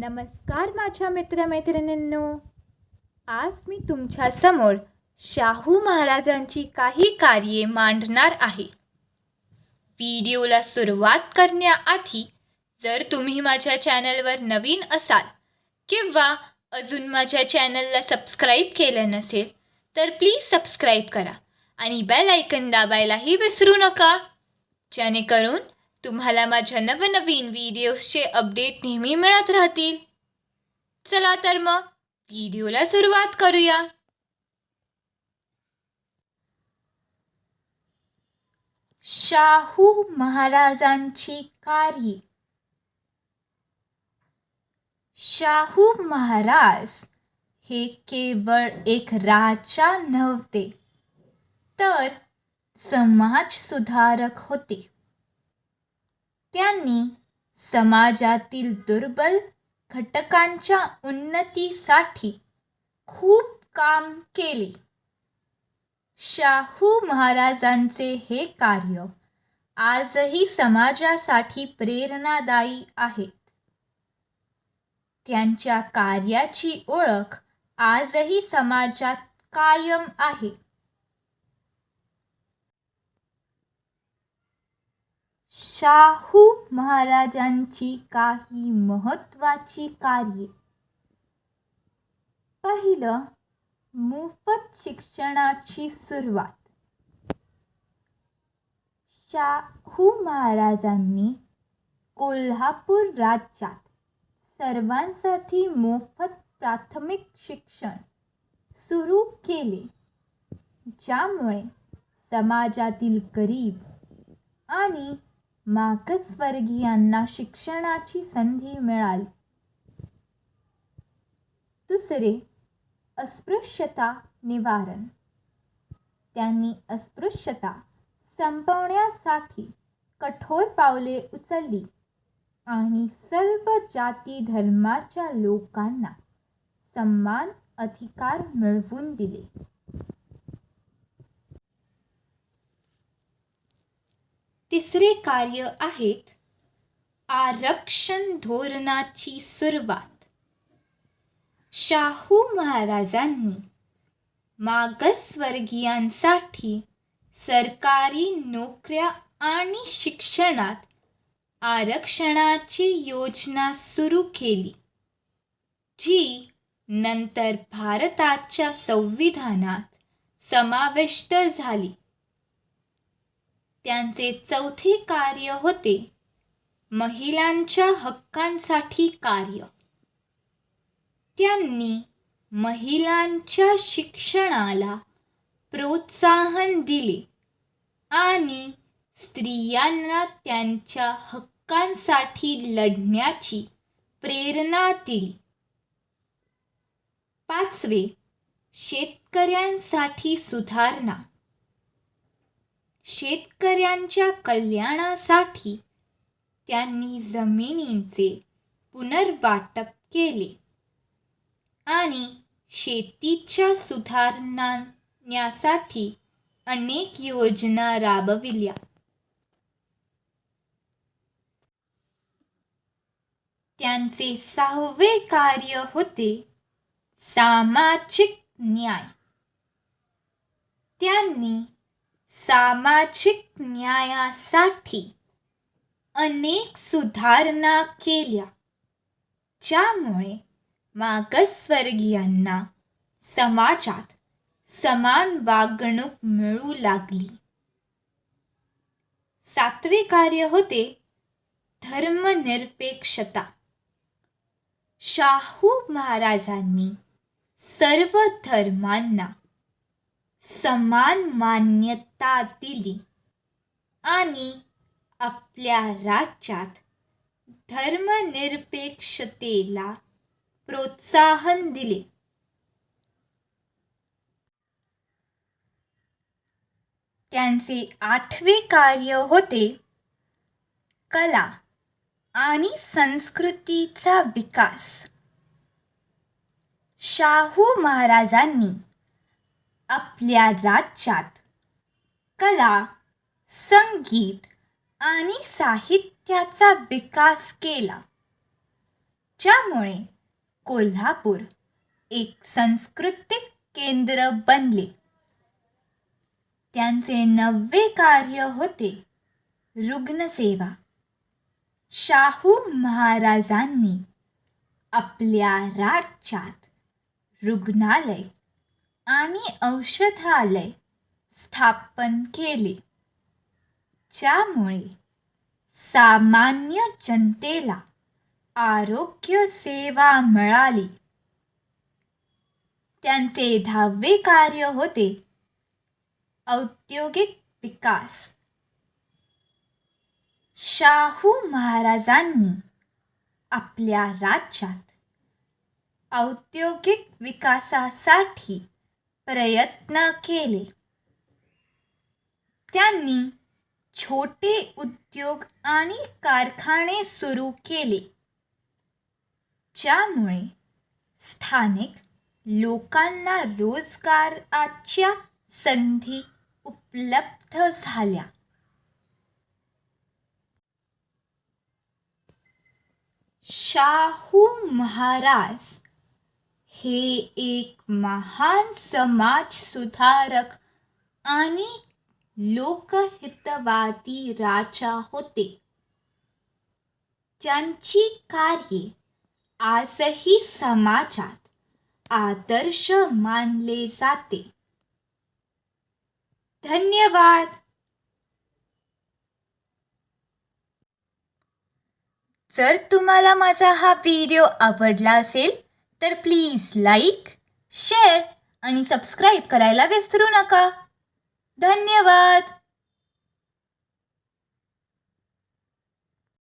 नमस्कार माझ्या मित्रमैत्रिणींनो. आज मी तुमच्यासमोर शाहू महाराजांची काही कार्ये मांडणार आहे. व्हिडिओला सुरुवात करण्याआधी जर तुम्ही माझ्या चॅनलवर नवीन असाल किंवा अजून माझ्या चॅनलला सबस्क्राईब केलं नसेल तर प्लीज सबस्क्राईब करा आणि बेल ऐकन दाबायलाही विसरू नका. जेणेकरून तुम्हाला माझ्या नवनवीन व्हिडिओजचे अपडेट नेहमी मिळत राहतील. चला तर मग व्हिडिओला सुरुवात करूया. शाहू महाराजांची कार्ये. शाहू महाराज हे केवळ एक राजा नव्हते तर समाजसुधारक होते. त्यांनी समाजातील दुर्बल घटकांच्या उन्नतीसाठी खूप काम केले. शाहू महाराजांचे हे कार्य आजही समाजासाठी प्रेरणादायी आहेत त्यांच्या कार्याची ओळख आजही समाजात कायम आहे. शाहू महाराजांची काही महत्त्वाची कार्ये. पहिलं मोफत शिक्षणाची सुरुवात. शाहू महाराजांनी कोल्हापूर राज्यात सर्वांसाठी मोफत प्राथमिक शिक्षण सुरू केले ज्यामुळे समाजातील गरीब आणि मागासवर्गीयांना शिक्षणाची संधी मिळाली. दुसरे अस्पृश्यता निवारण. त्यांनी अस्पृश्यता संपवण्यासाठी कठोर पावले उचलली आणि सर्व जाती धर्माच्या लोकांना समान अधिकार मिळवून दिले. तिसरे कार्य आहेत आरक्षण धोरणाची सुरुवात. शाहू महाराजांनी मागासवर्गीयांसाठी सरकारी नोकऱ्या आणि शिक्षणात आरक्षणाची योजना सुरू केली जी नंतर भारताच्या संविधानात समाविष्ट झाली. त्यांचे चौथे कार्य होते महिलांच्या हक्कांसाठी कार्य. त्यांनी महिलांच्या शिक्षणाला प्रोत्साहन दिले आणि स्त्रियांना त्यांच्या हक्कांसाठी लढण्याची प्रेरणा दिली. पाचवे शेतकऱ्यांसाठी सुधारणा. शेतकऱ्यांच्या कल्याणासाठी त्यांनी जमिनींचे पुनर्वाटप केले आणि शेतीच्या सुधारण्यासाठी अनेक योजना राबविल्या. त्यांचे सहावे कार्य होते सामाजिक न्याय. त्यांनी सामाजिक न्यायासाठी अनेक सुधारणा केल्या ज्यामुळे मागासवर्गीयांना समाजात समान वागणूक मिळू लागली. सातवे कार्य होते धर्मनिरपेक्षता. शाहू महाराजांनी सर्व धर्मांना समान मान्यता दिली. आणि आपल्या राज्यात धर्मनिरपेक्षतेला प्रोत्साहन दिले. त्यांचे आठवे कार्य होते कला आणि संस्कृतीचा विकास. शाहू महाराजांनी आपल्या राज्यात कला संगीत आणि साहित्याचा विकास केला. ज्यामुळे कोल्हापूर एक सांस्कृतिक केंद्र बनले. त्यांचे नववे कार्य होते रुग्णसेवा. शाहू महाराजांनी आपल्या राज्यात रुग्णालय आणि औषधालय स्थापन केले ज्यामुळे सामान्य जनतेला आरोग्य सेवा मिळाली. त्यांचे दहावे कार्य होते औद्योगिक विकास. शाहू महाराजांनी आपल्या राज्यात औद्योगिक विकासासाठी प्रयत्न केले. त्यांनी छोटे उद्योग आणि कारखाने सुरू केले. ज्यामुळे स्थानिक लोकांना रोजगाराच्या संधी उपलब्ध झाल्या. शाहू महाराज हे एक महान समाज सुधारक आणि लोकहितवादी राजा होते. ज्यांची कार्ये आजही समाजात आदर्श मानले जाते. धन्यवाद. जर तुम्हाला माझा हा व्हिडिओ आवडला असेल तर प्लीज लाईक शेअर आणि सबस्क्राईब करायला विसरू नका. धन्यवाद!